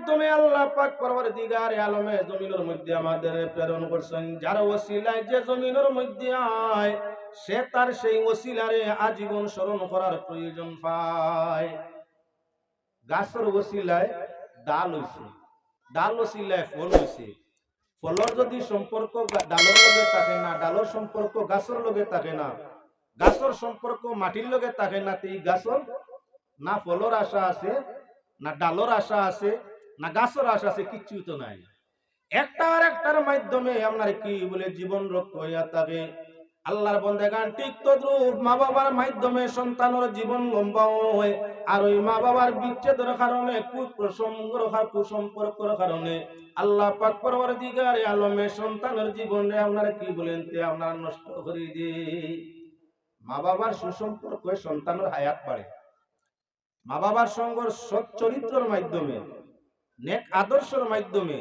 মাধ্যমে আল্লাহ পাক পরবর্তীকার আলমে জমিনের মধ্যে আমাদের প্রেরণ করছেন। যার ওসিলায় যে জমিনের মধ্যে আয়, সে তার সেই ওসিলারে আজীবন স্মরণ করার প্রয়োজন পায়। গাছের ওসিলায় ডাল হইছে। ডাল ওসিলায় ফল হইছে। ফলর যদি সম্পর্ক ডালের লগে থাকে না, ডালের সম্পর্ক গাছের লগে থাকে না, গাছের সম্পর্ক মাটির লগে থাকে না এই গাছের না ফলর আশা আছে, না ডালর আশা আছে না গাছের আশা আছে কিচ্ছু তো নাই। একটা আর একটার মাধ্যমে আপনার কি বলে জীবন রক্ষা হইয়া থাকে। আল্লাহর বন্দেগান ঠিক তদ্রুপ মা বাবার মাধ্যমে সন্তানের জীবন লম্বা হয়, আর ওই মা বাবার বিচ্ছেদের কারণে, কুপ্রসঙ্গ কুসম্পর্কের কারণে আল্লাহ পাক পরবর দিগারে আলমে সন্তানের জীবনে আপনার কি বলেন তে আপনার নষ্ট করে দিয়ে। মা বাবার সুসম্পর্ক সন্তানের হায়াত বাড়ে। মা বাবার সঙ্গর সৎ চরিত্রের মাধ্যমে নেক আদর্শের মাধ্যমে,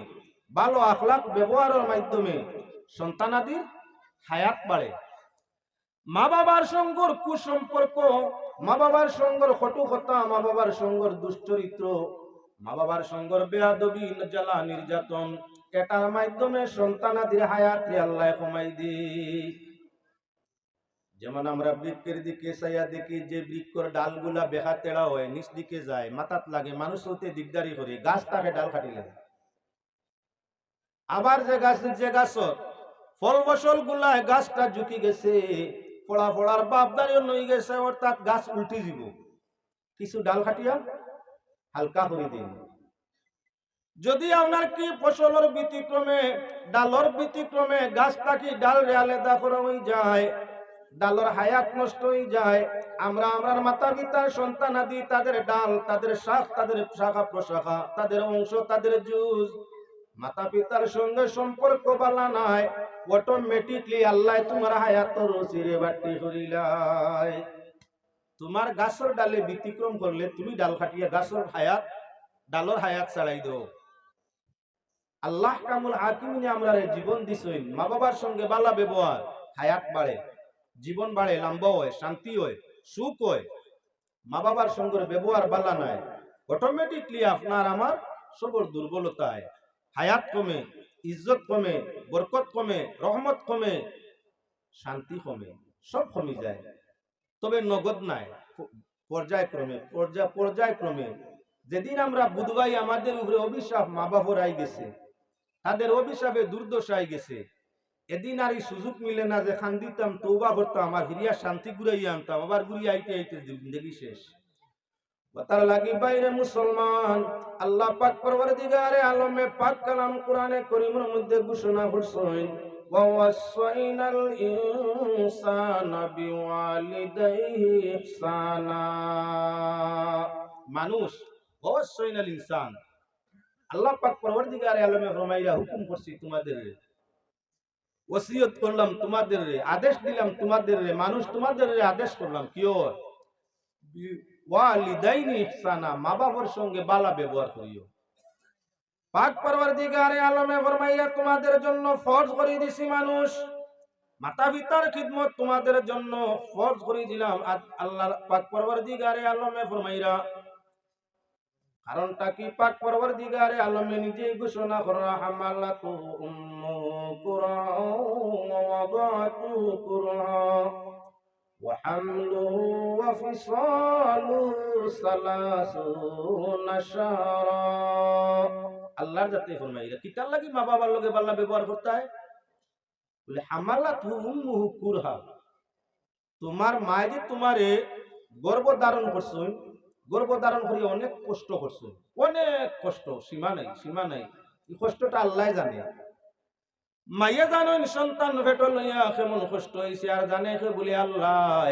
ভালো আখলাক ব্যবহারের মাধ্যমে সন্তানাদির হায়াত বাড়ে। মা বাবার সঙ্গর কুসম্পর্ক মা বাবার সঙ্গর কটুকতা মা বাবার সঙ্গর দুশ্চরিত্র মা বাবার সঙ্গর বেয়াদবি জ্বালা নির্যাতন, এটার মাধ্যমে সন্তানাদির হায়াত আল্লাহ কমাই দি যেমন আমরা বৃক্ষের দিকে চাইয়া দেখি যে বৃক্ষর ডালগুলা বেহা তেড়া হয়, নিচ দিকে যায়, মাথাত লাগে, মানুষ হতে দিকদারি করে গাছ তাকে ডাল কাটি লাগে। আবার যে গাছ, যে গাছর ফল ফসলগুলা গাছটা ঝুঁকি গেছে ফড়া ফড়ার বাপদারিও নই গেছে, অর্থাৎ গাছ উল্টি দিব। কিছু ডাল খাটিয়া হালকা করে দিন। যদি আপনার কি ফসলের ব্যতিক্রমে, ডালর ব্যতিক্রমে গাছটা কি ডাল রে আলাদা করা হয়ে যায় ডালর হায়াত নষ্ট হয়ে যায়। আমরা আমরার মাতা পিতার সন্তান আদি, তাদের ডাল, তাদের শাখ তাদের শাখা প্রশাখা, তাদের অংশ, তাদের জুজ মাতা পিতার সঙ্গে সম্পর্ক বালা নাই। অটোমেটিকলি আল্লাহ তোমার হায়াত রসিরে বাটি করিলাই তোমার গাছের ডালে ব্যতিক্রম করলে তুমি ডাল খাটিয়া গাছের হায়াত, ডালর হায়াত ছাড়াই দাও। আল্লাহ কামুল হাকিমিনে আমরা জীবন দিছইন মা বাবার সঙ্গে বালা ব্যবহার, হায়াত বাড়ে। জীবন বাড়ে, লম্বা হয়, শান্তি হয়, সুখ হয়। মা বাবার সঙ্গে ব্যবহার বালা নাই। অটোমেটিকলি আপনার আমার সবর দুর্বলতায়। হায়াত কমে, ইজ্জত কমে, বরকত কমে, রহমত কমে, শান্তি কমে, সব কমে যায়। তবে নগদ নাই, পর্যায়ক্রমে পর্যায় পর্যায়ক্রমে। যেদিন আমরা বুধবাই আমাদের উপরে অভিশাপ মা বাবার আই গেছে, তাদের অভিশাপে দুর্দশায় গেছে। এদিন আর এই সুযোগ মিলে না যে খান দিতাম তৌবা করতাম আমার হিরিয়া শান্তি ঘুরাইয়া আনতাম আবার ঘুরিয়ে আইতে আইতে জিন্দগি শেষ তার লাগি বাইরে মুসলমান আল্লাহ পাক পরবর্তীকারে আলমে পাক কালাম কোরআনে করিমের মধ্যে ঘোষণা করছেন ووصينا الإنسان بوالديه إحسانا মানুষ ওয়াসাইনাল ইনসান আল্লাহ পাক পরবর্তীকারে আলমে ফরমাইরা হুকুম করছি তোমাদের ওসিয়ত করলাম তোমাদের আদেশ দিলাম তোমাদের মানুষ তোমাদের আদেশ করলাম কিও ওয়ালিদাইনি আলমে তোমাদের জন্য করে দিছি মানুষ। মাতা পিতার তোমাদের জন্য করে দিলাম আল্লাহ পাক আলমে ফরমাইরা কারণটা কি? পাক পরবর্তীকারে আলমে নিজেই ঘোষণা করা উম্মু কুরা ওয়া ওয়াদাতু কুরা وحمله وفصاله ثلاثون شهرا আল্লাহর যাতে ফরমাইরা কিতার লাগি মা বাবার লগে বাল্লা ব্যবহার করতে হয় বলে হামালা তুমুহু কুরহা তোমার মা যে তোমারে গর্ভ ধারণ করছেন গর্ভ ধারণ করি অনেক কষ্ট করছেন অনেক কষ্ট সীমা নাই সীমা নাই এই কষ্টটা আল্লাহ জানে মাইয়া জানেন, সন্তান ভেটো লইয়া কেমন কষ্ট হয়েছে আর জানে কে বলে আল্লাহ।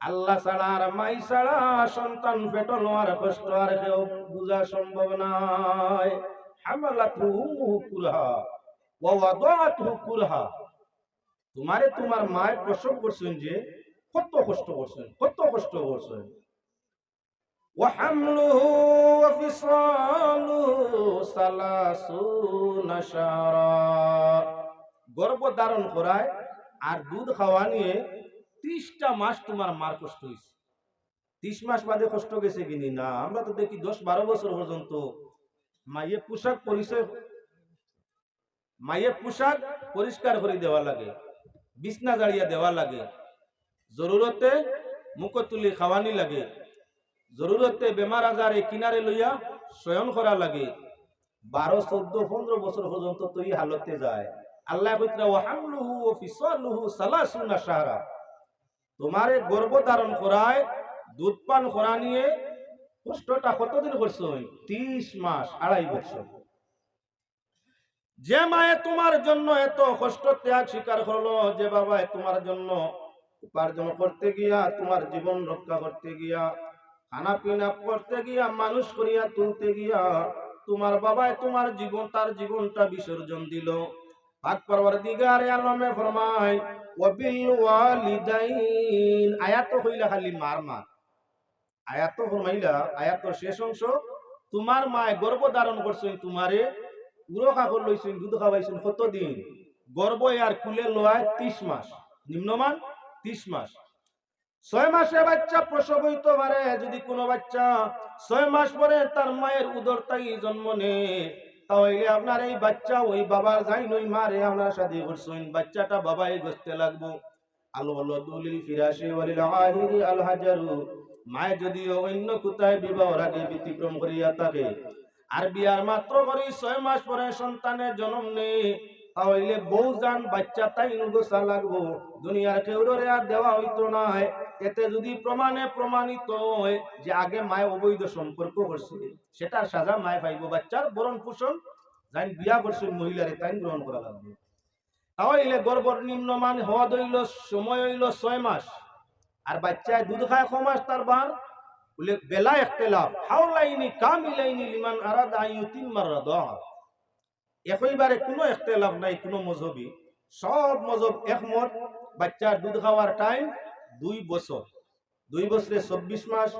আল্লাহ ছাড়া আর মাই ছাড়া সন্তান ভেটো লওয়ার কষ্ট আর কেউ বোঝা সম্ভব নয় হামালাতু উম্মুহু কুরহা, ওয়া ওয়াদাতুহু কুরহা। তোমারে তোমার মায় প্রসব করছেন যে, কত কষ্ট করছেন, কত কষ্ট করছেন। وحمله وفصاله ثلاثون شهرا গর্ভ ধারণ করায় আর দুধ খাওয়া নিয়ে ত্রিশটা মাস তোমার মার কষ্ট হয়েছে ত্রিশ মাস বাদে কষ্ট গেছে কিনি না আমরা তো দেখি দশ বারো বছর পর্যন্ত মাইয়ে পোশাক পরিচয় মাইয়ে পোশাক পরিষ্কার করে দেওয়া লাগে বিছনা জাড়িয়া দেওয়া লাগে জরুরতে মুখ তুলি খাওয়ানি লাগে জরুরতে বেমার আজারে কিনারে লইয়া শয়ন করা লাগে। বারো, চোদ্দ, পনেরো বছর পর্যন্ত তো এই হালতে যায়। আল্লাহ সাহারা তোমারে গর্ভ ধারণ করায়, দুধ পান করা নিয়ে কষ্টটা কতদিন করছ ত্রিশ মাস, আড়াই বছর। যে মায়ে তোমার জন্য এত কষ্ট ত্যাগ স্বীকার করল, যে বাবা তোমার জন্য উপার্জন করতে গিয়া, তোমার জীবন রক্ষা করতে গিয়া খানা পিনা করতে গিয়া, মানুষ করিয়া তুলতে গিয়া, তোমার বাবায় তোমার জীবন, তার জীবনটা বিসর্জন দিল। আলমে হইলা খালি মা শেষ অংশ খাওয়াইছেন কতদিন? গর্ভ আর কুলে লোয়ায় ত্রিশ মাস। নিম্নমান ত্রিশ মাস। ছয় মাসে বাচ্চা প্রসব হইতে পারে, যদি কোনো বাচ্চা ছয় মাস পরে তার মায়ের উদরতাই জন্ম নেয়, তাহলে আপনার এই বাচ্চা ওই বাবার যাই নই মারে আপনার সাথে করছেন। বাচ্চাটা বাবাই গসতে লাগবো। আলো আলো দুলিল ফিরাসে ওয়ালিল আহিরি আল হাজারু। মায়ে যদিও অন্য কোথায় বিবাহর আগে ব্যতিক্রম করিয়া থাকে আর বিয়ার মাত্র করে ছয় মাস পরে সন্তানের জন্ম নেই তাহলে বউ যান বাচ্চা তাই নুগোসা লাগবো। দুনিয়ার কেউরে আর দেওয়া হইতো না এতে যদি প্রমাণে প্রমাণিত হয় যে আগে মায় অবৈধ সম্পর্ক করছে, সেটার সাজা মায় পাইব বাচ্চার বরণ পোষণ যাই বিয়া করছে মহিলারে তাই গ্রহণ করা লাগবে। তাহলে গর্বর নিম্নমান হওয়া দইল, সময় হইল ছয় মাস, আর বাচ্চায় দুধ খায় ছ মাস তার বার? বলে, বেলা একতেলাফ হাওলাইনি কামিলাইনি লিমান আরাদা আইয়ুতিম মাররাদা একইবারে কোনো একতেলাফ নাই, কোনো মজহবি। সব মজহব একমত, বাচ্চার দুধ খাওয়ার টাইম দুই বছর। দুই বছরে চব্বিশ মাস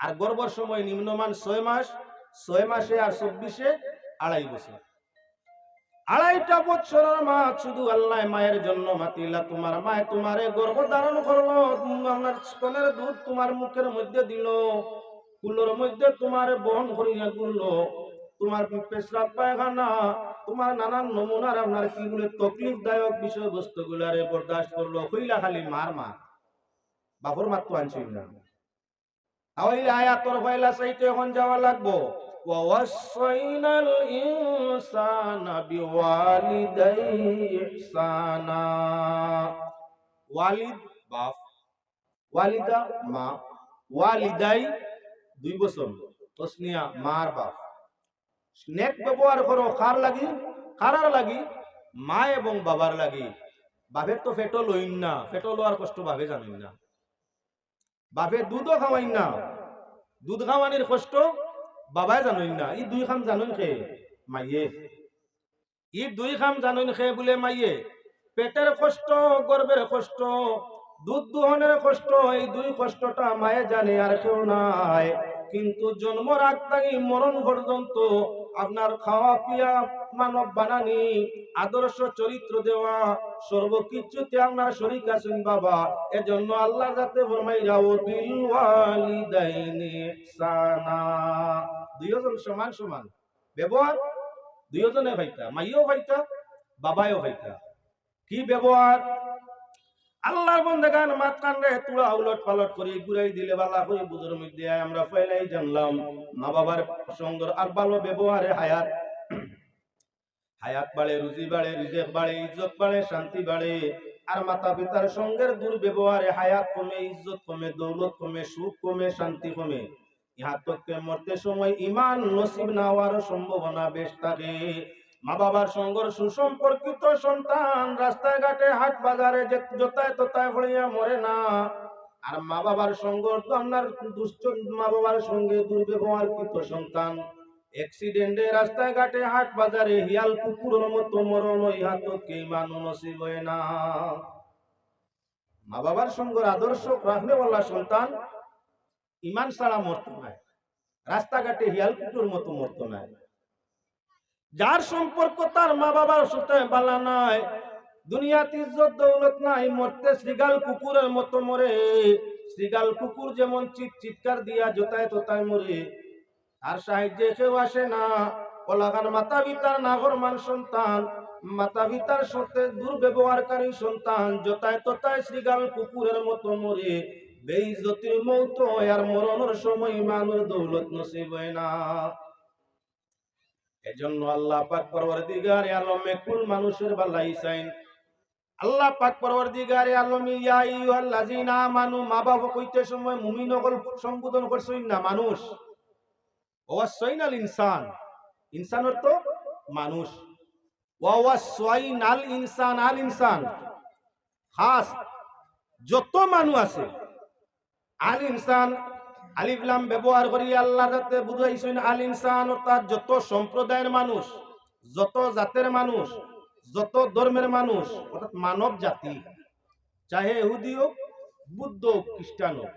আর গর্ভর সময় নিম্নমান ছয় মাস, ছয় মাসে আর চব্বিশে আড়াই বছর। আড়াইটা বছরের মা শুধু আল্লাহ মায়ের জন্য মাতিলা। তোমার মায় তোমারে গর্ভ ধারণ করল আপনার স্তনের দুধ তোমার মুখের মধ্যে দিল কুলোর মধ্যে তোমার বহন করিয়া গুললো তোমার পেশরাব পায়খানা, তোমার নানান নমুনার আপনার কি বলে তকলিফ দায়ক বিষয়বস্তু গুলারে বরদাস্ত করল, হইলা খালি মার মা। বাপর মার তো আনছিল না তাহলে আয়াতর ফয়লা সাইটে এখন যাওয়া লাগবো ووصينا الإنسان بوالديه إحسانا ওয়ালিদ বাপ ওয়ালিদা মা ওয়ালিদাই দুই বছর তসনিয়া মার বাপ স্নেক ব্যবহার করো কার লাগি কারার লাগি মা এবং বাবার লাগি বাপের তো ফেটো লইন না ফেটো লোয়ার কষ্ট ভাবে জানেন না বাপে দুধও খাওয়াইন না। দুধ খাওয়ানির কষ্ট বাবাই জানইন না। ই দুই খাম জানেন খে, মাইয়ে। ই দুই খাম জানেন খে বলে মাইয়ে। পেটের কষ্ট, গর্বের কষ্ট, দুধ দুহনের কষ্ট, এই দুই কষ্টটা মায়ে জানে আর কেউ নাই। কিন্তু জন্মর আগ মরণ পর্যন্ত আপনার খাওয়া পিয়া, মানব বানানি, আদর্শ চরিত্র দেওয়া, সর্বকিছুতে আপনার শরিক আছেন বাবা। এজন্য আল্লাহ যাতে ইহসানা। দুইজন সমান সমান। ব্যবহার? দুইজনে ভাইতা মাইও ভাইতা বাবাইও ভাইতা কি ব্যবহার? আল্লাহর বন্দেগান মাতকান রে তুলা উলট পালট করে ঘুরাই দিলে বালা হয়ে বুঝুর মধ্যে আমরা ফেলাই জানলাম। মা বাবার সঙ্গর আর ভালো ব্যবহারে হায়াত। হায়াত বাড়ে, রুজি বাড়ে, রিজেক বাড়ে, ইজ্জত বাড়ে, শান্তি বাড়ে। আর মাতা পিতার সঙ্গের দুর্ব্যবহারে হায়াত কমে, ইজ্জত কমে, দৌলত কমে, সুখ কমে, শান্তি কমে। ইহা তককে মরতে সময় ইমান নসিব না হওয়ার সম্ভাবনা বেশ থাকে। মা বাবার সঙ্গর সুসম্পর্কিত সন্তান রাস্তায় ঘাটে হাট বাজারে যে- যতায় ততায় ভরিয়া মরে না। আর মা বাবার সঙ্গ তো আপনার দুষ্ট মা বাবার সঙ্গে দুর্ব্যবহারকৃত সন্তান। অ্যাক্সিডেন্টে রাস্তায় ঘাটে হাট বাজারে হিয়াল কুকুরের মতো মরণ ইহা তো কে মানু নসিব হয় না। মা বাবার সঙ্গের আদর্শ বলা সন্তান ইমান ছাড়া মরত নাই। রাস্তাঘাটে হিয়াল কুকুর মতো মরত নাই। যার সম্পর্ক তার মা বাবার সাথে বালা নাই, দুনিয়াতে ইজ্জত দৌলত নাই, মরতে শ্রীগাল কুকুরের মতো মরে। শ্রীগাল কুকুর যেমন চিৎ চিৎকার দিয়া জোতায় তোতায় মরে। তার সাহায্যে কেউ আসে না, কলাগান মাতা পিতার নাগরমান সন্তান, মাতা পিতার সাথে দুর্ব্যবহারকারী সন্তান যতায় ততায় শ্রীগাল কুকুরের মতো মরে। বেইজ্জতির মৌত আর মরণের সময় মানুষ দৌলত নসিব না। এজন্য আল্লাহ পাক পরবর্তীগারে আলমে কুল মানুষের চাইন আল্লাহ পাক পরবর্তীগারে আলমী ইয়া আইয়ুহাল্লাযিনা আমানু, মা বাবা কইতে সময় মুমিন হল সম্বোধন করছই না, মানুষ। ওয়াসাইনাল ইনসান। ইনসান অর্থ মানুষ। ওয়াসাইনাল ইনসান আল ইনসান। খাস, যত মানুষ আছে, আল ইনসান আলিফলাম ব্যবহার করি আল্লাহ যাতে বুঝাইছেন, আল ইনসান অর্থাৎ যত সম্প্রদায়ের মানুষ, যত জাতের মানুষ, যত ধর্মের মানুষ, অর্থাৎ মানব জাতি, চাহে ইহুদি হোক, বুদ্ধ হোক, খ্রিস্টান হোক,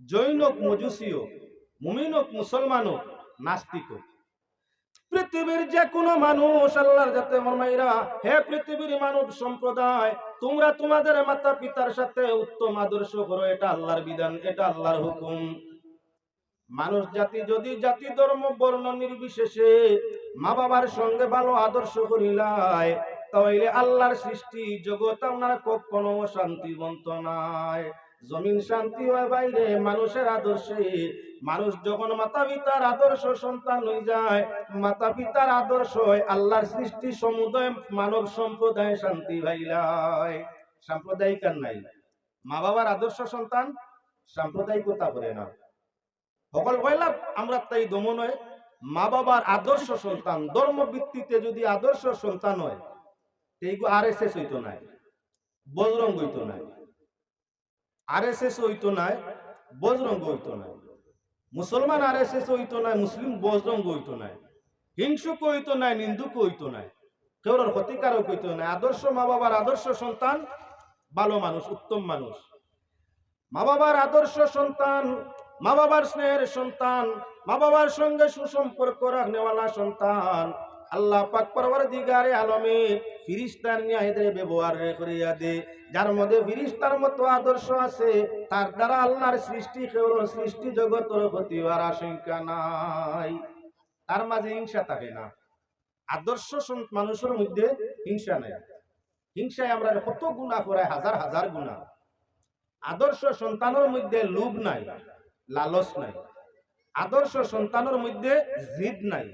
জৈন হোক, মজুসি হোক, মুমিন হোক, মুসলমান হোক, নাস্তিক হোক। পৃথিবীর যে কোনো মানুষ আল্লাহর যাতে মরমাইরা হে পৃথিবীর মানব সম্প্রদায়, তোমরা তোমাদের মাতা পিতার সাথে উত্তম আদর্শ করো, এটা আল্লাহর বিধান, এটা আল্লাহর হুকুম। মানুষ জাতি যদি জাতি ধর্ম বর্ণ নির্বিশেষে মা বাবার সঙ্গে ভালো আদর্শ করিলায়, তাহলে আল্লাহর সৃষ্টি জগৎ আপনার কখনো শান্তিবন্ত নাই জমিন শান্তি হয় বাইরে, মানুষের আদর্শে। মানুষ যখন মাতা পিতার আদর্শ সন্তান হয়ে যায় মাতা পিতার আদর্শ হয় আল্লাহর সৃষ্টি সমুদয় মানব সম্প্রদায় শান্তি ভাইলায় সাম্প্রদায়িক আর নাই। মা বাবার আদর্শ সন্তান সাম্প্রদায়িকতা করে না। সকল কইলাম আমরা তাই দমন হয়। মা বাবার আদর্শ সন্তান ধর্ম ভিত্তিতে যদি আদর্শ সন্তান হয় এইগু আর এস এস হইতো নাই, বজরঙ্গ হইতো নাই আর এস এস হইতো নাই, বজরঙ্গ হইতো নাই, মুসলমান আর এস এস হইতো নাই, মুসলিম বজরঙ্গ হইতো নাই হিংসুক হইতো নাই নিন্দুক হইতো নাই কেউর ক্ষতিকারক হইতো নাই। আদর্শ মা বাবার আদর্শ সন্তান, ভালো মানুষ, উত্তম মানুষ। মা বাবার আদর্শ সন্তান মা বাবার স্নেহের সন্তান মা বাবার সঙ্গে সুসম্পর্ক রাখনেওয়ালা সন্তান। আল্লাহ পাক পরবর দিগারে আলমে ফিরিস্তার নিয়াহিদের ব্যবহার করিয়া দে। যার মধ্যে ফিরিস্তার মতো আদর্শ আছে, তার দ্বারা আল্লাহর সৃষ্টি কেবল সৃষ্টি জগতের হওয়ার আশঙ্কা নাই। তার মাঝে হিংসা থাকে না। আদর্শ মানুষের মধ্যে হিংসা নাই। হিংসায় আমরা কত গুণা করাই হাজার হাজার গুণা আদর্শ সন্তানের মধ্যে লোভ নাই। লালস নাই। আদর্শ সন্তানের মধ্যে জিদ নাই।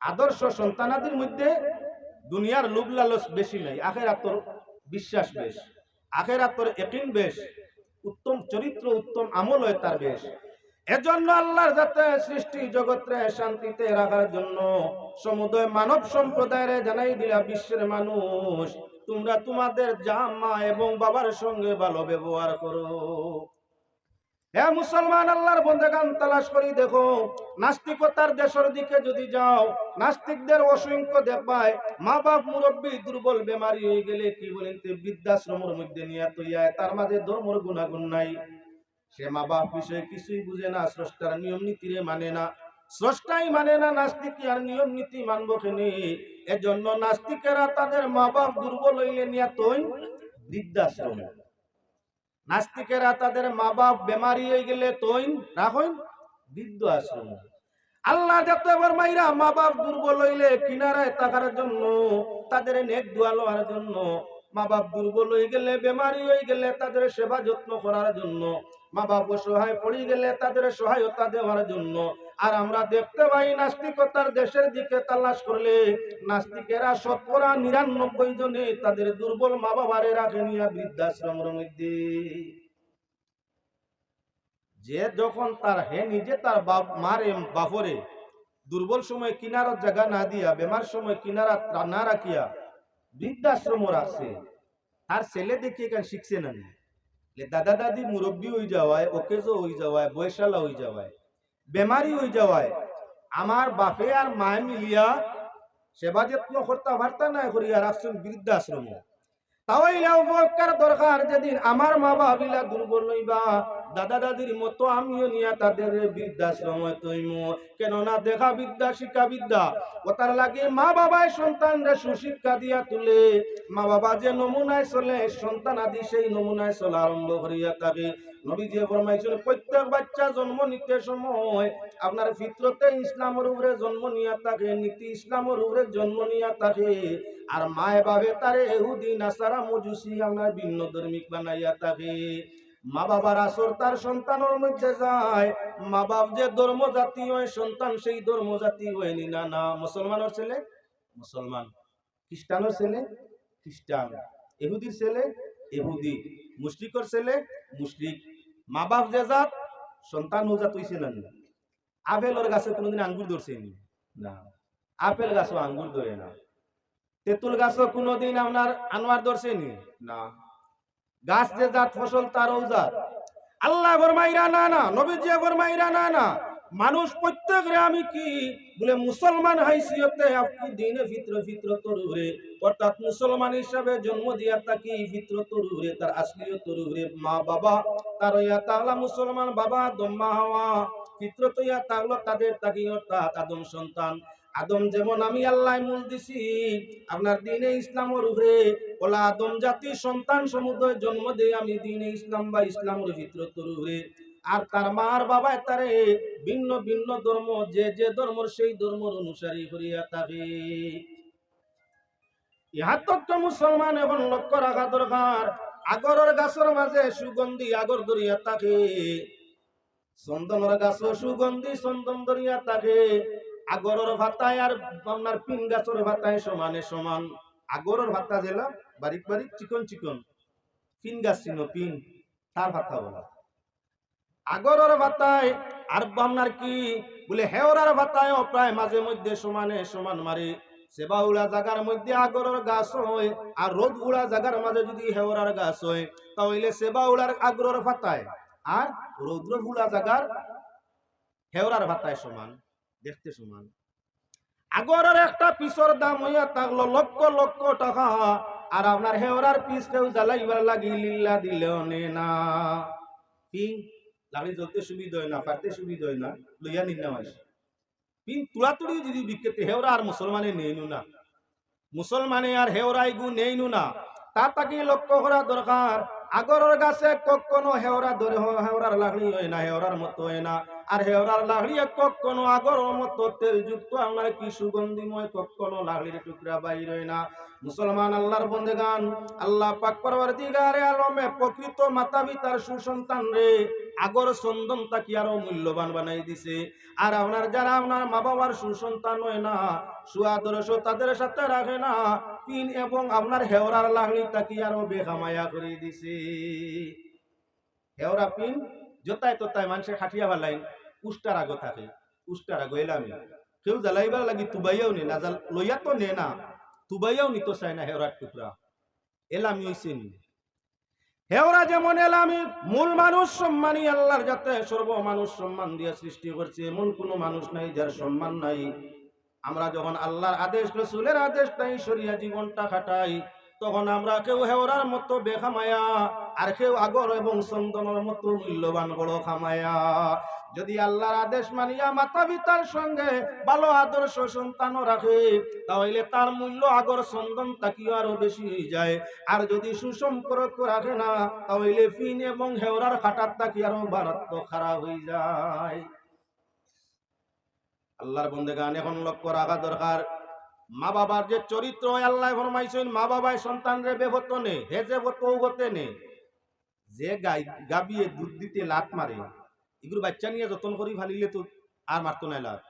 আদর্শ সন্তানাদের মধ্যে দুনিয়ার লোভ লালস বেশি নাই। আখের আত্মর বিশ্বাস বেশ। আখের আত্মর একিন বেশ। উত্তম চরিত্র, উত্তম আমল হয় তার বেশ। এজন্য আল্লাহর যাতে সৃষ্টি জগৎরে শান্তিতে রাখার জন্য সমুদয় মানব সম্প্রদায়ের জানাই দিলা বিশ্বের মানুষ, তোমরা তোমাদের জামা এবং বাবার সঙ্গে ভালো ব্যবহার করো। হ্যাঁ মুসলমান আল্লাহর বন্দেগান তালাশ করি, দেখো, নাস্তিকতার দেশের দিকে যদি যাও, নাস্তিকদের অসংখ্য দেখবায় মা বাপ মুরব্বী, দুর্বল বেমারি হয়ে গেলে কি বলেন বৃদ্ধাশ্রমের মধ্যে নিয়ে তৈয়ায় তার মাঝে ধর্মর গুণাগুণ নাই। সে মা বাপ বিষয়ে কিছুই বুঝে না, স্রষ্টার নিয়ম নীতিরে মানে না। স্রষ্টাই মানে না, নাস্তিক আর নিয়ম নীতি মানব কেনে এজন্য নাস্তিকেরা তাদের মা বাপ দুর্বল হইলে নিয়ে তৈ বৃদ্ধাশ্রম। নাস্তিকেরা তাদের মা বাপ বেমারি হয়ে গেলে তৈ রাখইন বৃদ্ধ আশ্রম। আল্লাহ যাতে এবার মাইরা মা বাপ দুর্বল হইলে কিনারায় থাকার জন্য, তাদের নেক দোয়া লওয়ার জন্য মা বাপ দুর্বল হয়ে গেলে, বেমারি হয়ে গেলে তাদের সেবা যত্ন করার জন্য মা বাপ অসহায় পড়ে গেলে তাদের সহায়তা দেওয়ার জন্য আর আমরা দেখতে পাই নাস্তিকতার দেশের দিকে তালাশ করলে নাস্তিকেরা শতকরা নিরানব্বই জনে তাদের দুর্বল মা বাবারে রাখে নিয়ে বৃদ্ধাশ্রমের মধ্যে যে যখন তার হে নিজে তার বাপ মারে বাপরে, দুর্বল সময় কিনারত জায়গা না দিয়া, বেমার সময় কিনারা না রাখিয়া বৃদ্ধাশ্রম রাখছে। তার ছেলে দেখি এখানে শিখছে না। দাদা দাদি মুরব্বী হয়ে যাওয়ায় ওকেজো হয়ে যাওয়ায় বয়সালা হয়ে যাওয়ায়। বেমারি হয়ে যাওয়ায় আমার বাপে আর মায়ে মিলিয়া সেবা যত্ন করতে পারতা না করিয়া রাখছেন বৃদ্ধাশ্রম তাহলে উপকার দরকার যেদিন আমার মা বাবিলা দুর্বল হইবা। দাদা দাদির মতো আমিও নিয়া তাদের বৃদ্ধাশ্রম তৈম। কেননা দেখা বিদ্যা, শিক্ষা বিদ্যা। ওতার লাগে মা বাবায় সন্তানরা সুশিক্ষা দিয়া তুলে। মা বাবা যে নমুনায় চলে, সন্তান আদি সেই নমুনায় চলা আরম্ভ করিয়া থাকে। নবীজি ফরমাইছেন, প্রত্যেক বাচ্চা জন্ম নিতে সময় আপনার ফিতরতে ইসলামের উপরে জন্ম নিয়া থাকে, নীতি ইসলামের উপরে জন্ম নিয়া থাকে। আর মায়ে বাবে তারে এহুদি নাসারা মজুসি, আপনার ভিন্ন ধর্মিক বানাইয়া থাকে। মা বাবার আসর তার সন্তানের মধ্যে যায়। মা বাপ যে ধর্ম জাতি হয়, সন্তান সেই ধর্ম জাতি হয়নি। না না, মুসলমানের ছেলে, মুসলমান। খ্রিস্টানের ছেলে, খ্রিস্টান। এহুদির ছেলে এহুদি মুশরিকর ছেলে, মুশরিক। মা বাপ যে জাত, সন্তান জাত হইছে না। আপেলের গাছে কোনোদিন আঙ্গুর ধরছে নি। আপেল গাছও আঙ্গুর ধরে না। তেঁতুল গাছও কোনোদিন আপনার আনোয়ার ধরছে নি? না। গাছ যে জাত ফসল, তার জাত আল্লাহ ফরমাইরা না না। নবীজি ফরমাইরা না না। মানুষ প্রত্যেকরে আমি কি বলে মুসলমান হাইসিয়তে আপনি দিনে ফিত্র ফিত্র, তরুরে। অর্থাৎ মুসলমান হিসাবে জন্ম দিয়া তাকি ফিত্র, তরুরে। তার আসলিয় তরুরে। মা বাবা, তার ইয়া তাহলা মুসলমান বাবা, দম্মা হওয়া। ফিত্র তো ইয়া তাহলো তাদের তাকি অর্থাৎ আদম সন্তান। আদম যেমন আমি আল্লাহ মূল দিছি, আপনার দিনে ইসলামের উপরে ওলা আদম জাতির সন্তান সমুদয় জন্ম দেই আমি দিনে ইসলাম বা ইসলামের ভিতরতর উপরে আর তার মার বাবায় তারে ভিন্ন ভিন্ন ধর্ম, যে যে ধর্মর সেই ধর্মর অনুসারী করিয়া থাকে। ইহাত্তক মুসলমান এবং লক্ষ্য রাখা দরকার, আগরের গাছের মাঝে সুগন্ধি আগর দরিয়া থাকে, চন্দনের গাছ সুগন্ধি চন্দন দরিয়া থাকে। আগরের ভাতায় আর আপনার পিন গাছের ভাতায় সমানে সমান। আগরের ভাতা জেলা বারিক বারিক চিকন চিকন। পিন গাছ চিনো পিন। তার ভাতা বলা। আগরের ভাতায় আর আপনার কি? বলে হেওরার ভাতায় প্রায় মাঝে মধ্যে সমানে সমান মারে। সেবাউলা জাগার মধ্যে আগরের গাছ হয় আর রোদ উড়া জাগার মাঝে যদি হেওরার গাছ হয়, তাহলে সেবাউলার আগরের ভাতায় আর রৌদ্র ফুলা জাগার হেওরার ভাতায় সমান। দেখতে সমান। আগরের একটা পিসর দাম হইয়া থাকল লক্ষ লক্ষ টাকা, আর আপনার হেওরার পিস কেউ জ্বালাইবার লাগি লিল্লা দিলেও নে না। পিং লাড়ি জ্বলতে সুবিধা হয় না, পারতে সুবিধা হয় না, লইয়া নিন না পিং যদি বিকেতে হেওরা আর মুসলমানে নেইনু না। মুসলমানে আর হেওরাই গু নেইনু না। তার তাকে লক্ষ্য করা দরকার, আগরের গাছে কখনো হেওরা ধরে হেওরার লাকড়ি হয় না হেওরার মতো হয় না। আর হেওরার লাকড়ি কখনো আগর মতো তেল যুক্ত আমার কি সুগন্ধিময় কখনো লাকড়ির টুকরা বাইর হয় না। মুসলমান আল্লাহর বন্দেগান, আল্লাহ পাক পরবার দিগারে আলমে প্রকৃত মাতা পিতার সুসন্তান রে, আগর সন্দন তাকে আরও মূল্যবান বানাই দিছে। আর আপনার যারা আপনার মা বাবার সুসন্তান হয় না সুয়াদর্শ তাদের সাথে রাখে না পিন এবং আপনার হেওরার লাকড়ি তাকে আরও বেখামায়া করে দিছে। হেওরা পিন, জোতায় তোতায় মানুষের খাটিয়া ভালাইন উষ্টার আগো থাকে উষ্টার আগো এলামি কেউ জ্বালাইবার লাগি তুবাইয়াও নে না লইয়া তো নে না। তুবাইয়াও নিতে চায় না হেওরার টুকরা এলামি হইছে নি। হেওরা যেমন এলামি, মূল মানুষ সম্মানই আল্লাহর যাতে সর্ব মানুষ সম্মান দিয়ে সৃষ্টি করছে এমন কোনো মানুষ নাই যার সম্মান নাই। আমরা যখন আল্লাহর আদেশ, রসুলের আদেশ নাই সরিয়া জীবনটা খাটাই। তখন আমরা কেউ হেওরার মতো বেখামায়া, আর কেউ আগর এবং চন্দনের মতো মূল্যবান বড় খামায়া। যদি আল্লাহর আদেশ মানিয়া মাতা পিতার সঙ্গে ভালো আদর্শ সন্তানও রাখে, তাহলে তার মূল্য আগর চন্দন তাকিও আরও বেশি হয়ে যায়। আর যদি সুসম্পর্ক রাখে না, তাহলে ফিন এবং হেওরার খাটার তাকি আরও মারাত্মক খারাপ হয়ে যায়। আল্লাহর বন্দেগান এখন লক্ষ্য রাখা দরকার। মা বাবার যে চরিত্র আল্লাহ ফরমাইছেন, মা বাবায় সন্তানরে বেহত নে হে যে বত হতে নে যে গাই, গাবিয়ে দুধ দিতে লাত মারে, এগুলো বাচ্চা নিয়ে যতন করি ফালিলে তো আর মারতো নাই লাত।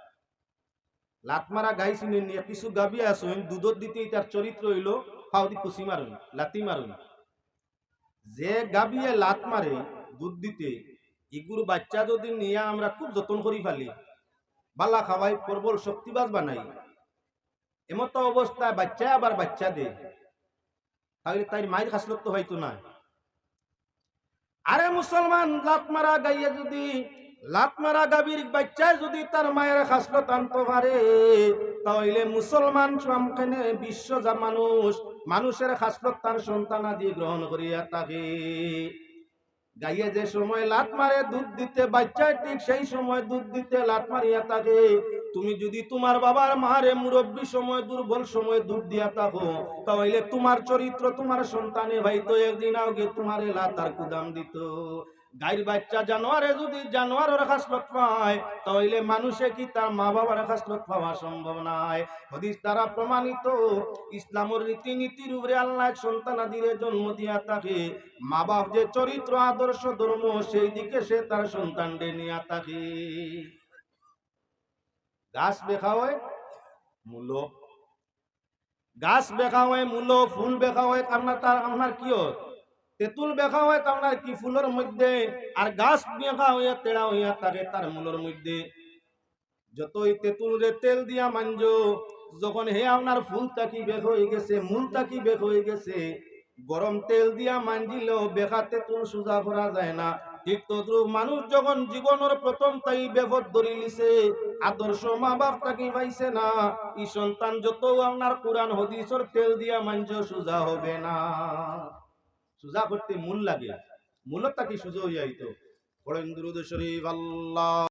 লাত মারা গাই চিনে নিয়ে কিছু গাবি আসুন, দুধত দিতে তার চরিত্র হইল, ফাউদি কুচি মারুন, লাতি মারুন। যে গাবিয়ে লাত মারে, দুধ দিতে, এগুলো বাচ্চা যদি নিয়ে আমরা খুব যতন করি ফালি, বালা খাওয়াই প্রবল শক্তিবাজ বানাই। এমতো অবস্থায় বাচ্চা আবার বাচ্চা দে। তাহলে তাই মায়ের খাসলত তো হয়তো না। আরে মুসলমান, লাত মারা গাইয়ে যদি, লাত মারা গাভীর বাচ্চায় যদি তার মায়ের খাসলত আনতে পারে, তাহলে মুসলমান সামখানে বিশ্ব যা মানুষ, মানুষের খাসলত তার সন্তান আদি গ্রহণ করিয়া থাকে। গাইয়ে যে সময় লাত মারে দুধ দিতে বাচ্চায়, ঠিক সেই সময় দুধ দিতে লাত মারিয়া থাকে। তুমি যদি তোমার বাবার মারে মুরব্বী সময়, দুর্বল সময় দুধ দিয়া থাকো, তাহলে তোমার চরিত্র তোমার সন্তানে ভাই তো একদিন আগে তোমার লাতার কুদাম দিত। গাইর বাচ্চা জানোয়ারে যদি জানোয়ারের খাসলত পায়, তাহলে মানুষে কি তার মা বাবার খাসলত পাওয়া সম্ভব নয় হদিস দ্বারা প্রমাণিত, ইসলামের রীতিনীতির উপরে আল্লাহ সন্তানাদিরে জন্ম দিয়া থাকে। মা বাপ যে চরিত্র, আদর্শ, ধর্ম, সেই দিকে সে তার সন্তানদের নিয়ে থাকে। গাছ বেখা হয়, মূল। গাছ বেখা হয়, মূল। ফুল বেখা হয় আপনার তার আপনার কি হয় তেঁতুল বেখা হয় তো কি ফুলের মধ্যে? আর গাছ বেখা হইয়া তেড়া হইয়া থাকে তার মূলের মধ্যে। যতই তেঁতুল রে তেল দিয়া মাঞ্জ যখন হে আপনার ফুল তাকি বের হয়ে গেছে মূল তাকি বের হয়ে গেছে, গরম তেল দিয়া মানজিলেও বেখা তেঁতুল সোজা করা যায় না। ঠিক তদ্রুপ মানুষ যখন জীবনের প্রথম তাই বেভত ধরি লিছে আদর্শ মা বাপ তাকে পাইছে না। ই সন্তান যত আপনার কোরআন, হদিসর তেল দিয়া মাঞ্জ সোজা হবে না। সোজা করতে মূল লাগে। মূলত তাকে সোজা হইয়া হইতো পড়েন দুরুদ শরীফ আল্লাহ।